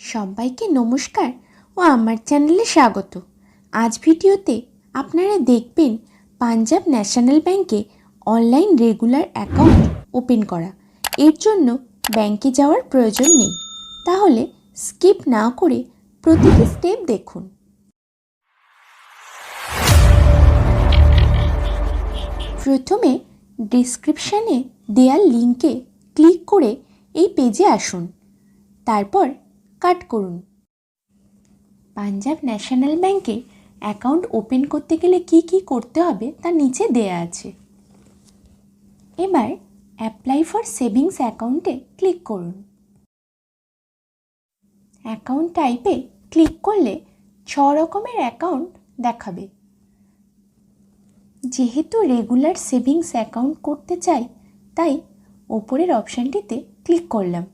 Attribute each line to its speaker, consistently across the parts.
Speaker 1: সবাইকে নমস্কার ও আমার চ্যানেলে স্বাগত। আজ ভিডিওতে আপনারা দেখবেন পাঞ্জাব ন্যাশনাল ব্যাংকে অনলাইন রেগুলার অ্যাকাউন্ট ওপেন করা। এর জন্য ব্যাংকে যাওয়ার প্রয়োজন নেই। তাহলে স্কিপ না করে প্রতিটি স্টেপ দেখুন। প্রথমে ডিসক্রিপশানে দেওয়া লিঙ্কে ক্লিক করে এই পেজে আসুন। তারপর কাট করুন। পাঞ্জাব ন্যাশনাল ব্যাংকে অ্যাকাউন্ট ওপেন করতে গেলে কি কি করতে হবে তা নিচে দেয়া আছে। এবার অ্যাপ্লাই ফর সেভিংস অ্যাকাউন্টে ক্লিক করুন। অ্যাকাউন্ট টাইপে ক্লিক করলে ছ রকমের অ্যাকাউন্ট দেখাবে। যেহেতু রেগুলার সেভিংস অ্যাকাউন্ট করতে চাই, তাই ওপরের অপশানটিতে ক্লিক করলাম।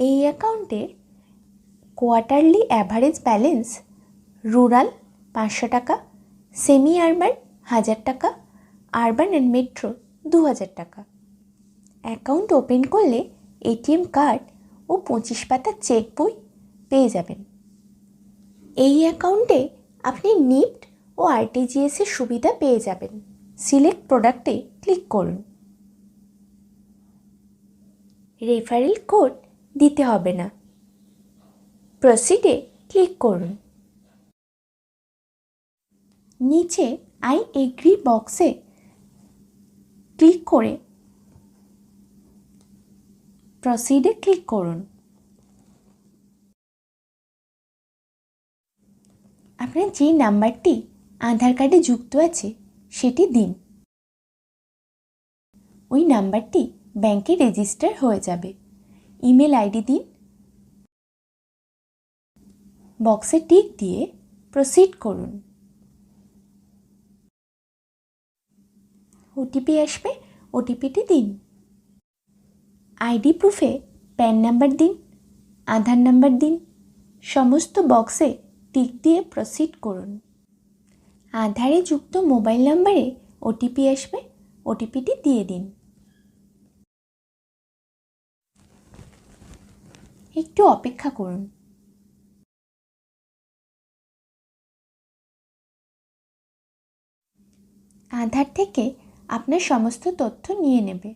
Speaker 1: এই অ্যাকাউন্টে কোয়ার্টারলি অ্যাভারেজ ব্যালেন্স রুরাল পাঁচশো টাকা সেমি আরবান হাজার টাকা আরবান অ্যান্ড মেট্রো দু হাজার টাকা। অ্যাকাউন্ট ওপেন করলে এটিএম কার্ড ও পঁচিশ পাতা চেক বই পেয়ে যাবেন। এই অ্যাকাউন্টে আপনি নিফট ও আরটিজিএসের সুবিধা পেয়ে যাবেন। সিলেক্ট প্রোডাক্টে ক্লিক করুন। রেফারেল কোড দিতে হবে না। প্রসিডে ক্লিক করুন। নিচে আই এগ্রি বক্সে ক্লিক করে প্রসিডে ক্লিক করুন। আপনার যে নাম্বারটি আধার কার্ডে যুক্ত আছে, সেটি দিন। ওই নাম্বারটি ব্যাংকে রেজিস্টার হয়ে যাবে। ইমেল আইডি দিন। বক্সে টিক দিয়ে প্রসিড করুন। ওটিপি আসবে ওটিপিটি দিন। আইডি প্রুফে প্যান নাম্বার দিন, আধার নাম্বার দিন, সমস্ত বক্সে টিক দিয়ে প্রসিড করুন। আধারে যুক্ত মোবাইল নাম্বারে ওটিপি আসবে ওটিপিটি দিয়ে দিন। একটু অপেক্ষা করুন। আধার থেকে আপনার সমস্ত তথ্য নিয়ে নেবে।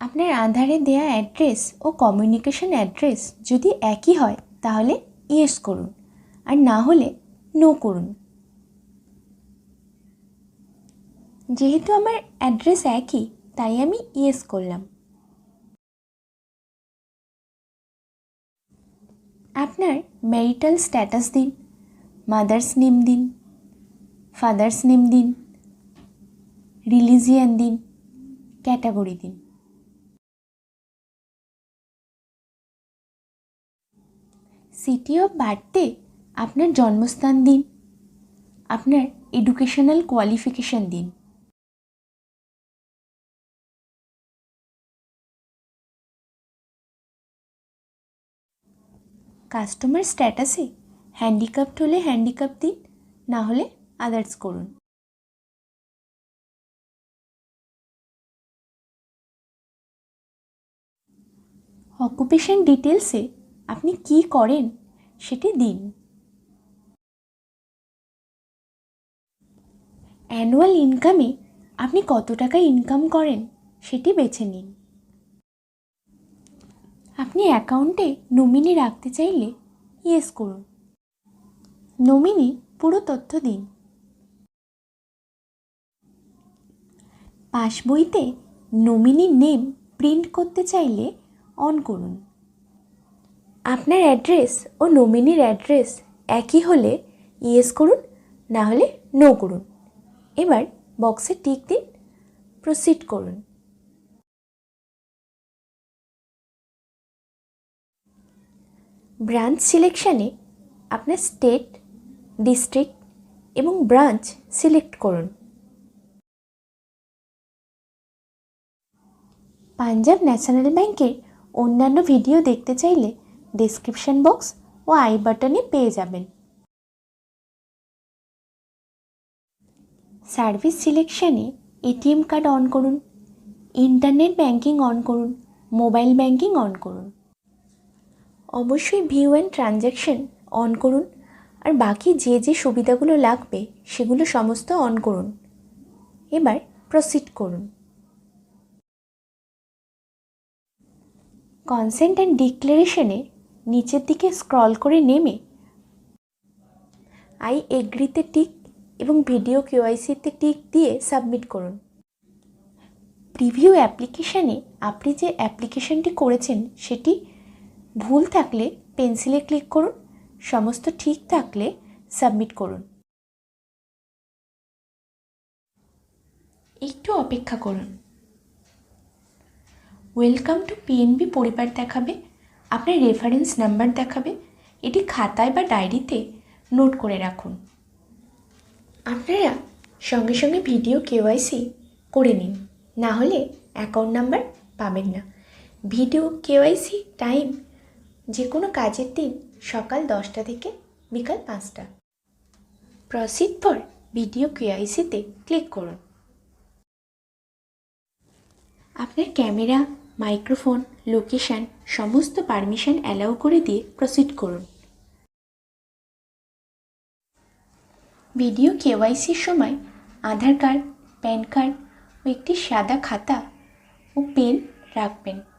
Speaker 1: আপনার আধারে দেয়া অ্যাড্রেস ও কমিউনিকেশন অ্যাড্রেস যদি একই হয়, তাহলে ইয়েস করুন, আর না হলে নো করুন। যেহেতু আমার অ্যাড্রেস একই, তাই আমি ইয়েস করলাম। আপনার ম্যারিটাল স্ট্যাটাস দিন মাদার্স নেম দিন ফাদার্স নেম দিন রিলিজিয়ান দিন ক্যাটাগরি দিন। সিটি অফ বার্থে আপনার জন্মস্থান দিন, আপনার এডুকেশনাল কোয়ালিফিকেশন দিন। কাস্টমার স্ট্যাটাসে হ্যান্ডিক্যাপ্ট হলে হ্যান্ডিক্যাপ দিন, না হলে আদার্স করুন। অকুপেশন ডিটেলসে আপনি কি করেন সেটি দিন। অ্যানুয়াল ইনকামে আপনি কত টাকা ইনকাম করেন সেটি বেছে নিন। আপনি অ্যাকাউন্টে নমিনি রাখতে চাইলে ইয়েস করুন। নমিনি, পুরো তথ্য দিন। পাসবইতে নমিনি নেম প্রিন্ট করতে চাইলে অন করুন। আপনার অ্যাড্রেস ও নমিনির অ্যাড্রেস একই হলে ইয়েস করুন, না হলে নো করুন। এবার বক্সে টিক দিন প্রসিড করুন। ব্রাঞ্চ সিলেকশানে আপনার স্টেট, ডিস্ট্রিক্ট এবং ব্রাঞ্চ সিলেক্ট করুন। পাঞ্জাব ন্যাশনাল ব্যাংকের অন্যান্য ভিডিও দেখতে চাইলে ডেসক্রিপশন বক্স ও আই বাটনে পেয়ে যাবেন। সার্ভিস সিলেকশানে এটিএম কার্ড অন করুন, ইন্টারনেট ব্যাংকিং অন করুন, মোবাইল ব্যাংকিং অন করুন। অবশ্যই ভিউ অ্যান্ড ট্রানজ্যাকশন অন করুন। আর বাকি যে যে সুবিধাগুলো লাগবে, সেগুলো সমস্ত অন করুন। এবার প্রসিড করুন। কনসেন্ট অ্যান্ড ডিক্লারেশনে নিচের দিকে স্ক্রল করে নেমে আই এগ্রিতে টিক এবং ভিডিও কেওয়াইসিতে টিক দিয়ে সাবমিট করুন। প্রিভিউ অ্যাপ্লিকেশানে আপনি যে অ্যাপ্লিকেশনটি করেছেন, সেটি ভুল থাকলে পেন্সিলে ক্লিক করুন, সমস্ত ঠিক থাকলে সাবমিট করুন। একটু অপেক্ষা করুন। ওয়েলকাম টু পিএনবি পরিবার দেখাবে, আপনার রেফারেন্স নাম্বার দেখাবে, এটি খাতায় বা ডায়েরিতে নোট করে রাখুন। আপনারা সঙ্গে সঙ্গে ভিডিও কেওয়াইসি করে নিন, না হলে অ্যাকাউন্ট নাম্বার পাবেন না। ভিডিও কেওয়াইসি টাইম যে কোনো কাজের দিন সকাল দশটা থেকে বিকাল পাঁচটা। প্রসিড ফর ভিডিও কেওয়াইসিতে ক্লিক করুন। আপনার ক্যামেরা, মাইক্রোফোন, লোকেশান, সমস্ত পারমিশন অ্যালাউ করে দিয়ে প্রসিড করুন। ভিডিও কেওয়াইসির সময় আধার কার্ড, প্যান কার্ড ও একটি সাদা খাতা ও পেন রাখবেন।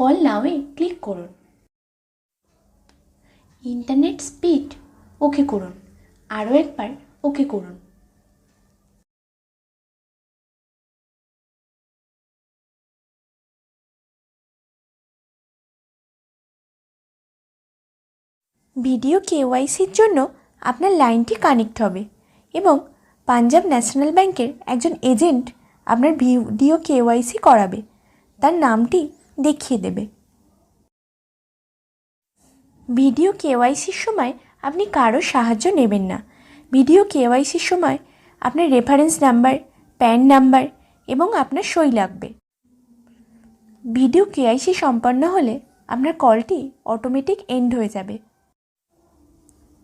Speaker 1: কল নাওয়ে ক্লিক করুন। ইন্টারনেট স্পিড, ওকে করুন। আরও একবার, ওকে করুন। ভিডিও কেওয়াইসির জন্য আপনার লাইনটি কানেক্ট হবে এবং পাঞ্জাব ন্যাশনাল ব্যাংকের একজন এজেন্ট আপনার ভিডিও কেওয়াইসি করাবে। তার নামটি দেখিয়ে দেবে। ভিডিও কেওয়াইসির সময় আপনি কারও সাহায্য নেবেন না। ভিডিও কেওয়াইসির সময় আপনার রেফারেন্স নাম্বার প্যান নাম্বার এবং আপনার সই লাগবে। ভিডিও কেওয়াইসি সম্পন্ন হলে আপনার কলটি অটোমেটিক এন্ড হয়ে যাবে।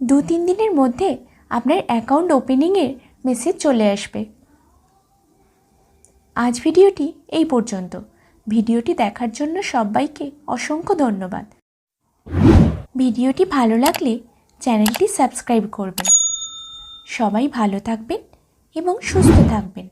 Speaker 1: দু তিন দিনের মধ্যে আপনার অ্যাকাউন্ট ওপেনিংয়ের মেসেজ চলে আসবে। আজ ভিডিওটি এই পর্যন্ত। ভিডিওটি দেখার জন্য সবাইকে অসংখ্য ধন্যবাদ। ভিডিওটি ভালো লাগলে চ্যানেলটি সাবস্ক্রাইব করবেন। সবাই ভালো থাকবেন এবং সুস্থ থাকবেন।